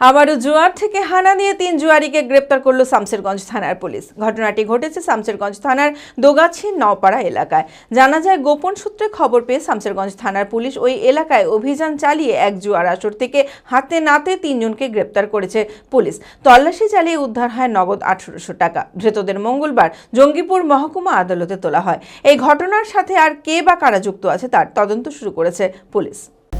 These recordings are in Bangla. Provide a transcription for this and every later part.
আবারও জুয়ার থেকে হানা দিয়ে তিন জুয়ারিকে গ্রেপ্তার করল শামসেরগঞ্জ থানার পুলিশ। ঘটনাটি ঘটেছে শামসেরগঞ্জ থানার দোগাছি নওপাড়া এলাকায়। জানা যায়, গোপন সূত্রে খবর পেয়ে শামসেরগঞ্জ থানার পুলিশ ওই এলাকায় অভিযান চালিয়ে এক জুয়ার আসর থেকে হাতে নাতে তিনজনকে গ্রেপ্তার করেছে পুলিশ। তল্লাশি চালিয়ে উদ্ধার হয় নগদ আঠারোশো টাকা। ধৃতদের মঙ্গলবার জঙ্গিপুর মহকুমা আদালতে তোলা হয়। এই ঘটনার সাথে আর কে বা কারা যুক্ত আছে তার তদন্ত শুরু করেছে পুলিশ।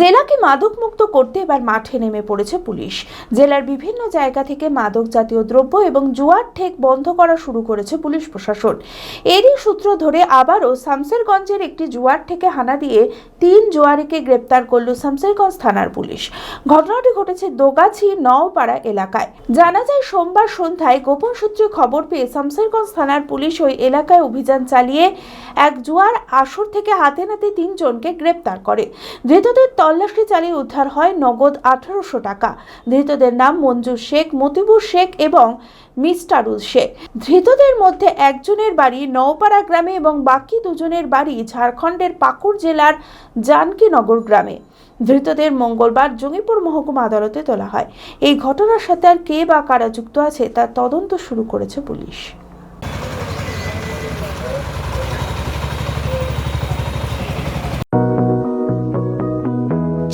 জেলাকে মাদক মুক্ত করতে এবার মাঠে নেমে পড়েছে পুলিশ। জেলার বিভিন্ন জায়গা থেকে মাদক জাতীয় দ্রব্য এবং জুয়ার ঠেক বন্ধ করা শুরু করেছে পুলিশ প্রশাসন। এরই সূত্র ধরে আবারও শামসেরগঞ্জের একটি জুয়ার থেকে হানা দিয়ে তিন জুয়ারিকে গ্রেপ্তার করল শামসেরগঞ্জ থানার পুলিশ। ঘটনাটি ঘটেছে দোগাছি নওপাড়া এলাকায়। জানা যায়, সোমবার সন্ধ্যায় গোপন সূত্রে খবর পেয়ে শামসেরগঞ্জ থানার পুলিশ ওই এলাকায় অভিযান চালিয়ে এক জুয়ার আসর থেকে হাতে নাতে তিনজনকে গ্রেপ্তার করে। ধৃতদের তল্লাশি চালিয়ে উদ্ধার হয় নগদ আঠারোশো টাকা। ধৃতদের নাম মঞ্জুর শেখ, মতিবুর শেখ এবং মিস্টারুল শেখ। ধৃতদের মধ্যে একজনের বাড়ি নওপাড়া গ্রামে এবং বাকি দুজনের বাড়ি ঝাড়খণ্ডের পাকুড় জেলার জানকীনগর গ্রামে। ধৃতদের মঙ্গলবার জঙ্গিপুর মহকুমা আদালতে তোলা হয়। এই ঘটনার সাথে আর কে বা কারা যুক্ত আছে তার তদন্ত শুরু করেছে পুলিশ।